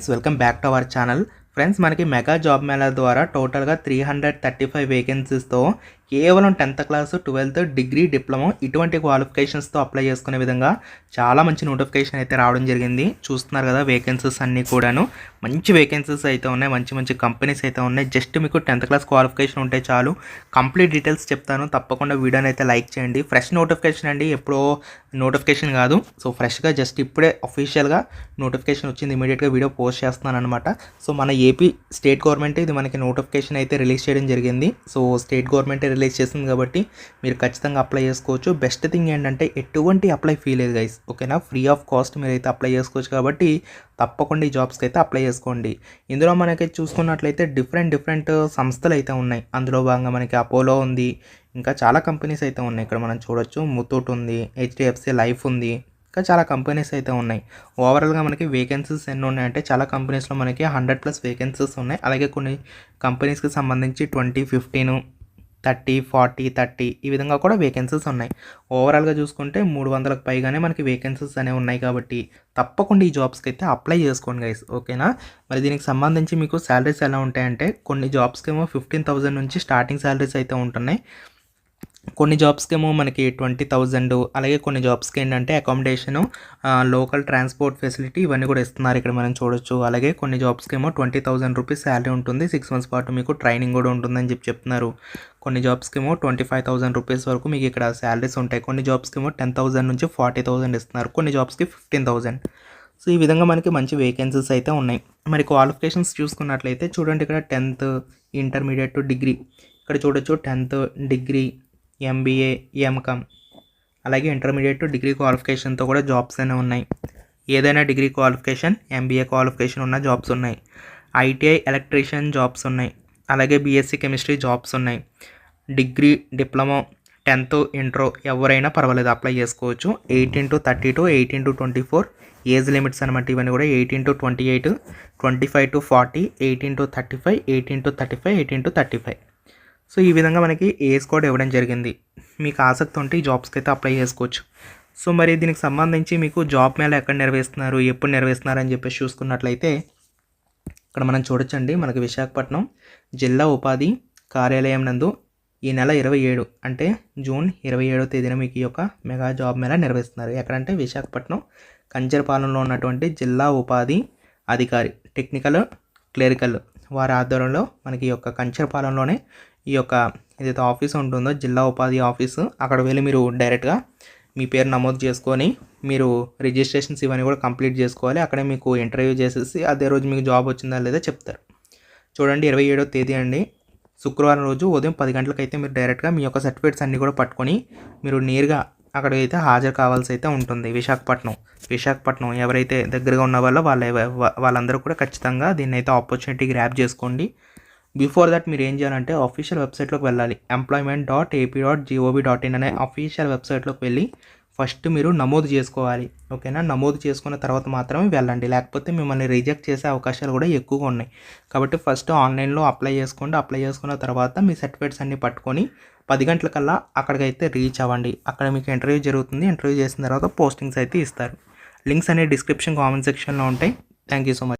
Friends welcome back to our channel. Friends మనకి mega job mela ద్వారా టోటల్గా త్రీ హండ్రెడ్ థర్టీ ఫైవ్ వేకెన్సీస్తో కేవలం tenth class twelfth degree diploma ఇటువంటి క్వాలిఫికేషన్స్తో అప్లై చేసుకునే విధంగా చాలా మంచి నోటిఫికేషన్ అయితే రావడం జరిగింది. చూస్తున్నారు కదా వేకెన్సీస్ అన్నీ కూడాను. మంచి వేకెన్సీస్ అయితే ఉన్నాయి. మంచి మంచి కంపెనీస్ అయితే ఉన్నాయి. జస్ట్ మీకు టెన్త్ క్లాస్ క్వాలిఫికేషన్ ఉంటే చాలు. కంప్లీట్ డీటెయిల్స్ చెప్తాను. తప్పకుండా వీడియోని అయితే లైక్ చేయండి. ఫ్రెష్ నోటిఫికేషన్ అండి. ఎప్పుడో నోటిఫికేషన్ కాదు. సో ఫ్రెష్గా జస్ట్ ఇప్పుడే అఫీషియల్గా నోటిఫికేషన్ వచ్చింది. ఇమీడియట్గా వీడియో పోస్ట్ చేస్తున్నాను అనమాట సో మన ఏపీ స్టేట్ గవర్నమెంట్ ఇది మనకి నోటిఫికేషన్ అయితే రిలీజ్ చేయడం జరిగింది. సో స్టేట్ గవర్నమెంట్ రిలీజ్ చేస్తుంది కాబట్టి మీరు ఖచ్చితంగా అప్లై చేసుకోవచ్చు. బెస్ట్ థింగ్ ఏంటంటే ఎటువంటి అప్లై ఫీ లేదు గైస్ ఓకేనా? ఫ్రీ ఆఫ్ కాస్ట్ మీరు అయితే అప్లై చేసుకోవచ్చు కాబట్టి తప్పకుండా ఈ జాబ్స్కి అయితే అప్లై చేసుకోండి. ఇందులో మనకి చూసుకున్నట్లయితే డిఫరెంట్ డిఫరెంట్ సంస్థలు అయితే ఉన్నాయి. అందులో భాగంగా మనకి అపోలో ఉంది. ఇంకా చాలా కంపెనీస్ అయితే ఉన్నాయి. ఇక్కడ మనం చూడొచ్చు. ముతూట్ ఉంది. హెచ్డిఎఫ్సి లైఫ్ ఉంది. ఇంకా చాలా కంపెనీస్ అయితే ఉన్నాయి. ఓవరాల్గా మనకి వేకెన్సీస్ ఎన్ని ఉన్నాయంటే చాలా కంపెనీస్లో మనకి హండ్రెడ్ ప్లస్ వేకెన్సీస్ ఉన్నాయి. అలాగే కొన్ని కంపెనీస్కి సంబంధించి twenty fifteen thirty forty thirty ఈ విధంగా కూడా వేకెన్సీస్ ఉన్నాయి. ఓవరాల్గా చూసుకుంటే మూడు వందలకు పైగానే మనకి వేకెన్సీస్ అనేవి ఉన్నాయి కాబట్టి తప్పకుండా ఈ జాబ్స్కి అయితే అప్లై చేసుకోండి గైస్ ఓకేనా మరి దీనికి సంబంధించి మీకు శాలరీస్ ఎలా ఉంటాయంటే కొన్ని జాబ్స్కి ఏమో ఫిఫ్టీన్ థౌజండ్ నుంచి స్టార్టింగ్ శాలరీస్ అయితే ఉంటున్నాయి. కొన్ని జాబ్స్కి ఏమో మనకి ట్వంటీ థౌజండ్ అలాగే కొన్ని జాబ్స్కి ఏంటంటే అకామిడేషను లోకల్ ట్రాన్స్పోర్ట్ ఫెసిలిటీ ఇవన్నీ కూడా ఇస్తున్నారు ఇక్కడ మనం చూడొచ్చు. అలాగే కొన్ని జాబ్స్కేమో ట్వంటీ థౌజండ్ రూపీస్ శాలరీ ఉంటుంది. సిక్స్ మంత్స్ పాటు మీకు ట్రైనింగ్ కూడా ఉంటుందని చెప్పి చెప్తున్నారు. కొన్ని జాబ్స్కి ఏమో ట్వంటీ ఫైవ్ థౌసండ్ రూపీస్ వరకు మీకు ఇక్కడ శాలరీస్ ఉంటాయి. కొన్ని జాబ్స్కి ఏమో టెన్ థౌసండ్ నుంచి ఫార్టీ థౌసండ్ ఇస్తున్నారు. కొన్ని జాబ్స్కి ఫిఫ్టీన్ థౌసండ్ సో ఈ విధంగా మనకి మంచి వేకెన్సీస్ అయితే ఉన్నాయి. మరి క్వాలిఫికేషన్స్ చూసుకున్నట్లయితే చూడండి ఇక్కడ టెన్త్ ఇంటర్మీడియట్ టు డిగ్రీ. ఇక్కడ చూడొచ్చు టెన్త్ డిగ్రీ ఎంబీఏ ఎంకామ్ అలాగే ఇంటర్మీడియట్ డిగ్రీ క్వాలిఫికేషన్తో కూడా జాబ్స్ అనే ఉన్నాయి. ఏదైనా డిగ్రీ క్వాలిఫికేషన్ ఎంబీఏ క్వాలిఫికేషన్ ఉన్న జాబ్స్ ఉన్నాయి. ఐటీఐ ఎలక్ట్రీషియన్ జాబ్స్ ఉన్నాయి. అలాగే బీఎస్సీ కెమిస్ట్రీ జాబ్స్ ఉన్నాయి. డిగ్రీ డిప్లొమా టెన్త్ ఇంట్రో ఎవరైనా పర్వాలేదు అప్లై చేసుకోవచ్చు. Eighteen to thirty to eighteen to twenty four age limits అనమాట ఇవన్నీ కూడా. Eighteen to twenty eight twenty five to forty eighteen to thirty five eighteen to thirty five eighteen to thirty five so ఈ విధంగా మనకి as code ఇవ్వడం జరిగింది. మీకు ఆసక్తి ఉంటే ఈ జాబ్స్కి అయితే అప్లై చేసుకోవచ్చు. సో మరి దీనికి సంబంధించి మీకు జాబ్ మేళ ఎక్కడ నిర్వహిస్తున్నారు ఎప్పుడు నిర్వహిస్తున్నారు అని చెప్పేసి చూసుకున్నట్లయితే ఇక్కడ మనం చూడొచ్చండి. మనకి విశాఖపట్నం జిల్లా ఉపాధి కార్యాలయం నందు ఈ నెల ఇరవై ఏడు అంటే జూన్ ఇరవై ఏడో తేదీన మీకు ఈ యొక్క మెగా జాబ్ మేళ నిర్వహిస్తున్నారు. ఎక్కడంటే విశాఖపట్నం కంచరపాలెంలో ఉన్నటువంటి జిల్లా ఉపాధి అధికారి టెక్నికల్ క్లరికల్ వారి ఆధ్వర్యంలో మనకి ఈ యొక్క కంచరపాలెంలోనే ఈ యొక్క ఏదైతే ఆఫీస్ ఉంటుందో జిల్లా ఉపాధి ఆఫీసు అక్కడ వెళ్ళి మీరు డైరెక్ట్గా మీ పేరు నమోదు చేసుకొని మీరు రిజిస్ట్రేషన్స్ ఇవన్నీ కూడా కంప్లీట్ చేసుకోవాలి. అక్కడే మీకు ఇంటర్వ్యూ చేసేసి అదే రోజు మీకు జాబ్ వచ్చిందా లేదా చెప్తారు. చూడండి ఇరవై ఏడో తేదీ అండి. శుక్రవారం రోజు ఉదయం పది గంటలకైతే మీరు డైరెక్ట్గా మీ యొక్క సర్టిఫికేట్స్ అన్నీ కూడా పట్టుకొని మీరు నేరుగా అక్కడైతే హాజరు కావాల్సి అయితే ఉంటుంది విశాఖపట్నం. విశాఖపట్నం ఎవరైతే దగ్గరగా ఉన్న వాళ్ళో వాళ్ళ వాళ్ళందరూ కూడా ఖచ్చితంగా దీన్ని అయితే ఆపర్చునిటీ గ్రాప్ చేసుకోండి. బిఫోర్ దట్ మీరు ఏం చేయాలంటే అఫీషియల్ వెబ్సైట్లోకి వెళ్ళాలి. Employment dot AP dot GOB dot in అనే అఫీషియల్ వెబ్సైట్లోకి వెళ్ళి ఫస్ట్ మీరు నమోదు చేసుకోవాలి. ఓకేనా నమోదు చేసుకున్న తర్వాత మాత్రమే వెళ్ళండి. లేకపోతే మిమ్మల్ని రిజెక్ట్ చేసే అవకాశాలు కూడా ఎక్కువగా ఉన్నాయి. కాబట్టి ఫస్ట్ ఆన్లైన్లో అప్లై చేసుకోండి. అప్లై చేసుకున్న తర్వాత మీ సర్టిఫికేట్స్ అన్నీ పట్టుకొని పది గంటలకల్లా అక్కడికైతే రీచ్ అవ్వండి. అక్కడ మీకు ఇంటర్వ్యూ జరుగుతుంది. ఇంటర్వ్యూ చేసిన తర్వాత పోస్టింగ్స్ అయితే ఇస్తారు. లింక్స్ అనేవి డిస్క్రిప్షన్ కామెంట్ సెక్షన్లో ఉంటాయి. Thank you so much